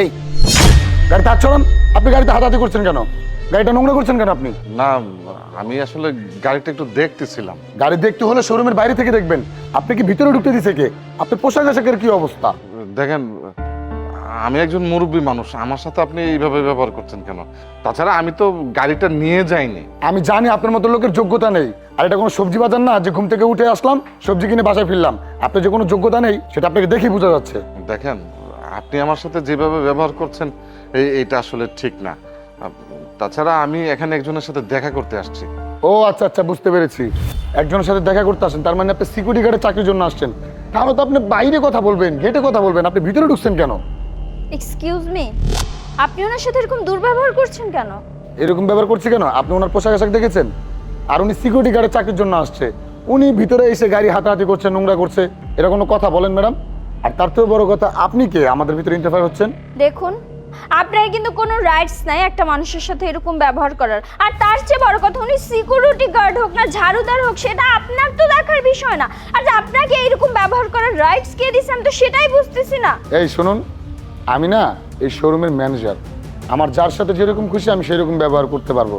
এই গাড়িতে হাত আপনি গাড়িতে হাতাহাতি করছেন কেন? গাড়িটা নোংরা করছেন কেন আপনি? না আমি আসলে গাড়িটা একটু দেখতেছিলাম। গাড়ি দেখতে হলে শোরুমের বাইরে থেকে দেখবেন। আপনি কি ভিতরে ঢুকতে দিছে কে? আপনার পোশাক আশাকের কি অবস্থা? দেখেন আমি একজন মুরব্বী মানুষ আমার সাথে আপনি এইভাবে ব্যবহার করছেন কেন? তাছাড়া আমি তো গাড়িটা নিয়ে যাইনি। আমি জানি আপনার মতো লোকের যোগ্যতা নেই। আর এটা কোনো সবজি বাজার না যে ঘুম থেকে উঠে আসলাম সবজি কিনে বাসায় ফিরলাম। আপনার যে কোনো যোগ্যতা নেই সেটা আপনাকে দেখেই বোঝা যাচ্ছে। দেখেন আপনি আমার সাথে যেভাবে ব্যবহার করছেন এই এইটা আসলে ঠিক না। তাছাড়া আমি এখানে একজনের সাথে দেখা করতে আসছি। ও আচ্ছা আচ্ছা বুঝতে পেরেছি। একজনের সাথে দেখা করতে আসেন তার মানে আপনি সিকিউরিটি গার্ডের চাকরির জন্য আসছেন। তাহলে তো আপনি বাইরে কথা বলবেন গেটে কথা বলবেন আপনি ভিতরে ঢুকছেন কেন? এক্সকিউজ মি আপনি ওনার সাথে এরকম দুর্ব্যবহার করছেন কেন? এরকম ব্যবহার করছে কেন? আপনি ওনার পোশাক আশাক দেখেছেন? আর উনি সিকিউরিটি গার্ডের চাকরির জন্য আসছে। উনি ভিতরে এসে গাড়ি হাতাহাতি করছে নোংরা করছে এরা কোনো কথা বলেন ম্যাডাম? আর তার থেকেও বড় কথা আপনি কে? আমাদের ভিতরে ইন্টারফায়ার হচ্ছেন? দেখুন আপনার কিন্তু কোনো রাইটস নাই একটা মানুষের সাথে এরকম ব্যবহার করার। আর তার চেয়ে বড় কথা উনি সিকিউরিটি গার্ড হোক না ঝাড়ুদার হোক সেটা আপনার তো দেখার বিষয় না। আর আপনাকে এইরকম ব্যবহার করার রাইটস কে দিছে আমি তো সেটাই বুঝতেছি না। এই শুনুন আমি না এই শোরুমের ম্যানেজার আমার যার সাথে যেরকম খুশি আমি সেরকম ব্যবহার করতে পারব।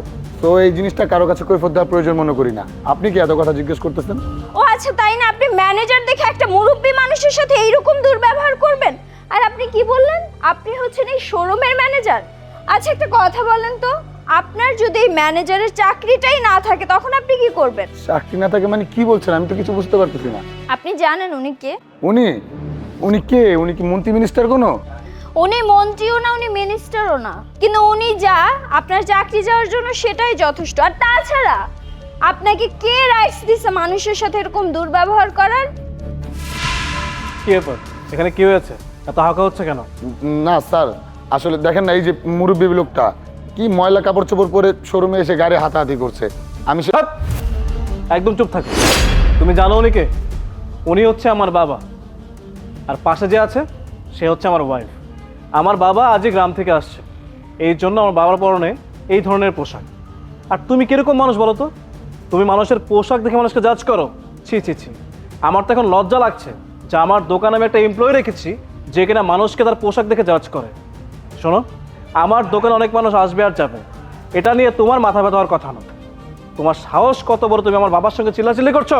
তো এই জিনিসটা কারও কাছে কৈফত দেওয়ার প্রয়োজন মনে করি না। আপনি কি এত কথা জিজ্ঞেস করতেছেন? ও আচ্ছা তাই না? আপনি ম্যানেজার দেখে একটা মুরব্বী মানুষের সাথে এইরকম দুর্ব্যবহার করবেন? আর আপনি কি বললেন? আপনি হচ্ছেন এই শোরুমের ম্যানেজার আচ্ছা একটা কথা বলেন তো। আপনার যদি এই ম্যানেজারের চাকরিটাই না থাকে তখন আপনি কি করবেন? চাকরি না থাকে মানে কি বলছেন? আমি তো কিছু বুঝতে পারতেছি না। আপনি জানেন উনি কে? উনি? উনি কে? উনি কি মন্ত্রী মিনিস্টার কোনো? উনি মন্ত্রীও না উনি মিনিস্টারও না। কিন্তু উনি যা আপনার চাকরি যাওয়ার জন্য সেটাই যথেষ্ট। আর তাছাড়া আপনাকে কে রাইটস দিছে মানুষের সাথে এরকম দুর্ব্যবহার করার? কি ব্যাপার? এখানে কি হয়েছে? এত হাঁকা হচ্ছে কেন? না স্যার আসলে দেখেন না এই যে মুরব্বী লোকটা কি ময়লা কাপড় চোপড় পরে শোরুমে এসে গাড়ি হাতাহাতি করছে। আমি সে-! একদম চুপ থাকো। তুমি জানো উনিকে উনি হচ্ছে আমার বাবা। আর পাশে যে আছে সে হচ্ছে আমার ওয়াইফ আমার বাবা আজই গ্রাম থেকে আসছে। এই জন্য আমার বাবার পরনে এই ধরনের পোশাক। আর তুমি কীরকম মানুষ বলো তো? তুমি মানুষের পোশাক দেখে মানুষকে জাজ করো। ছি ছি ছি। আমার তো এখন লজ্জা লাগছে যে আমার দোকানে আমি একটা এমপ্লয়ি রেখেছি যে কিনা মানুষকে তার পোশাক দেখে জাজ করে। শোনো, আমার দোকানে অনেক মানুষ আসবে আর যাবে। এটা নিয়ে তোমার মাথা ব্যথা হওয়ার কথা না তোমার সাহস কত বড় তুমি আমার বাবার সঙ্গে চিল্লাচিল্লি করছ?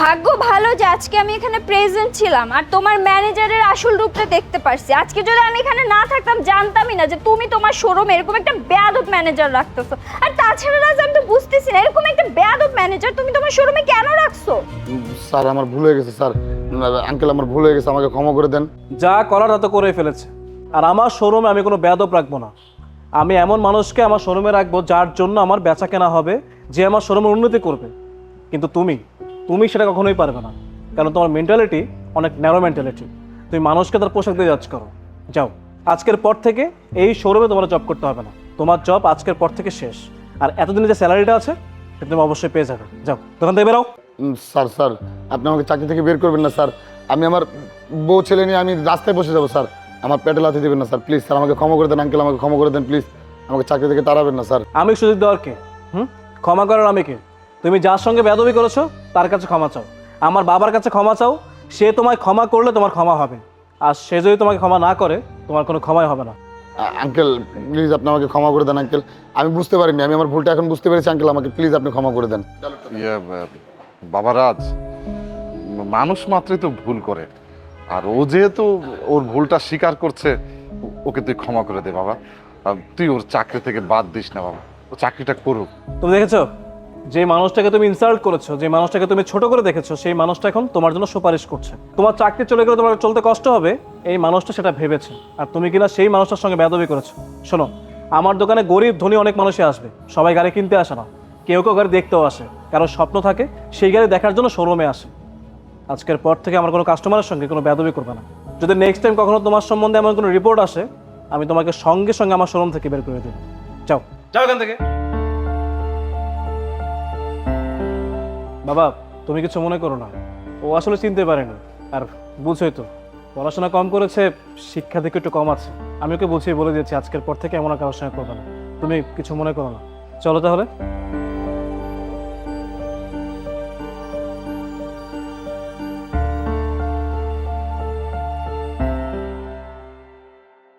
ভাগ্য ভালো যে আজকে আমি এখানে প্রেজেন্ট ছিলাম আর তোমার ম্যানেজারের আসল রূপটা দেখতে পারছি। আজকে যদি আমি এখানে না থাকতাম জানতামই না যে তুমি তোমার শোরুমে এরকম একটা বেয়াদব ম্যানেজার রাখতেছো। আর তাছাড়া রাজ আমি তো বুঝতেছি না এরকম একটা বেয়াদব ম্যানেজার তুমি তোমার শোরুমে কেন রাখছো? স্যার আমার ভুল হয়ে গেছে স্যার। আঙ্কেল আমার ভুল হয়ে গেছে আমাকে ক্ষমা করে দেন। যা করার তা তো করে ফেলেছে। আর আমার শোরুমে আমি কোনো বেয়াদব রাখব না। আমি এমন মানুষকে আমার শোরুমে রাখব যার জন্য আমার বেচা কেনা হবে, যে আমার শোরুমের উন্নতি করবে। কিন্তু তুমি তুমি সেটা কখনোই পারবে না, কারণ তোমার মেন্টালিটি অনেক ন্যারো মেন্টালিটি তুমি মানুষকে তার পোশাক দিয়ে যাচ করো। যাও, আজকের পর থেকে এই শোরুমে তোমার জব করতে হবে না। তোমার জব আজকের পর থেকে শেষ। আর এতদিনে যে স্যালারিটা আছে, সেটা তুমি অবশ্যই পেয়ে যাবে। যাও, দোকান থেকে বেরাও স্যার স্যার, আপনি আমাকে চাকরি থেকে বের করবেন না, স্যার। আমি আমার বউ, ছেলে নিয়ে আমি রাস্তায় বসে যাব, স্যার। আমার পেটে লাথি দেবেন না স্যার। প্লিজ স্যার আমাকে ক্ষমা করে দেন আঙ্কেল আমাকে ক্ষমা করে দেন প্লিজ। আমাকে চাকরি থেকে তাড়াবেন না স্যার। আমি সুযোগ দেওয়ার কে? হুম? ক্ষমা করার আমি কে? তুমি যার সঙ্গে বেদবি করেছ তার কাছে ক্ষমা চাও। আমার বাবার কাছে ক্ষমা চাও সে তোমায় ক্ষমা করলে তোমার ক্ষমা হবে। আর সে যদি তোমাকে ক্ষমা না করে তোমার কোনো ক্ষমাই হবে না। আঙ্কেল প্লিজ আপনি আমাকে ক্ষমা করে দেন আঙ্কেল। আমি বুঝতে পারিনি আমি আমার ভুলটা এখন বুঝতে পেরেছি আঙ্কেল। আমাকে প্লিজ আপনি ক্ষমা করে দেন। ইয়ে বাবা রাজ মানুষ মাত্রই তো ভুল করে। আর ও যেহেতু ওর ভুলটা স্বীকার করছে, ওকে তুই ক্ষমা করে দে বাবা। তুই ওর চাকরি থেকে বাদ দিস না বাবা। ও চাকরিটা করুক। তুমি দেখেছ? যে মানুষটাকে তুমি ইনসাল্ট করেছ, যে মানুষটাকে তুমি ছোট করে দেখেছ, সেই মানুষটা এখন তোমার জন্য সুপারিশ করছে। তোমার চাকরি চলে গেলে তোমার চলতে কষ্ট হবে, এই মানুষটা সেটা ভেবেছে। আর তুমি কিনা সেই মানুষটার সঙ্গে বেদবি করেছ। শোনো, আমার দোকানে গরিব, ধনী অনেক মানুষই আসবে। সবাই গাড়ি কিনতে আসে না। কেউ কেউ গাড়ি দেখতেও আসে। কারও স্বপ্ন থাকে, সেই গাড়ি দেখার জন্য শোরুমে আসে। আজকের পর থেকে আমার কোনো কাস্টমারের সঙ্গে কোনো বেদবি করবে না। যদি নেক্সট টাইম কখনো তোমার সম্বন্ধে এমন কোনো রিপোর্ট আসে আমি তোমাকে সঙ্গে সঙ্গে আমার শোরুম থেকে বের করে দেবো। যাও। যাও এখান থেকে। বাবা তুমি কিছু মনে করো না। ও আসলে চিনতে পারেনি আর বুঝছোই তো পড়াশোনা কম করেছে শিক্ষা থেকে একটু কম আছে। আমি ওকে বুঝিয়ে বলে দিয়েছি আজকের পর থেকে এমন আর কারোর সঙ্গে করবে না। তুমি কিছু মনে করো না। চলো তাহলে।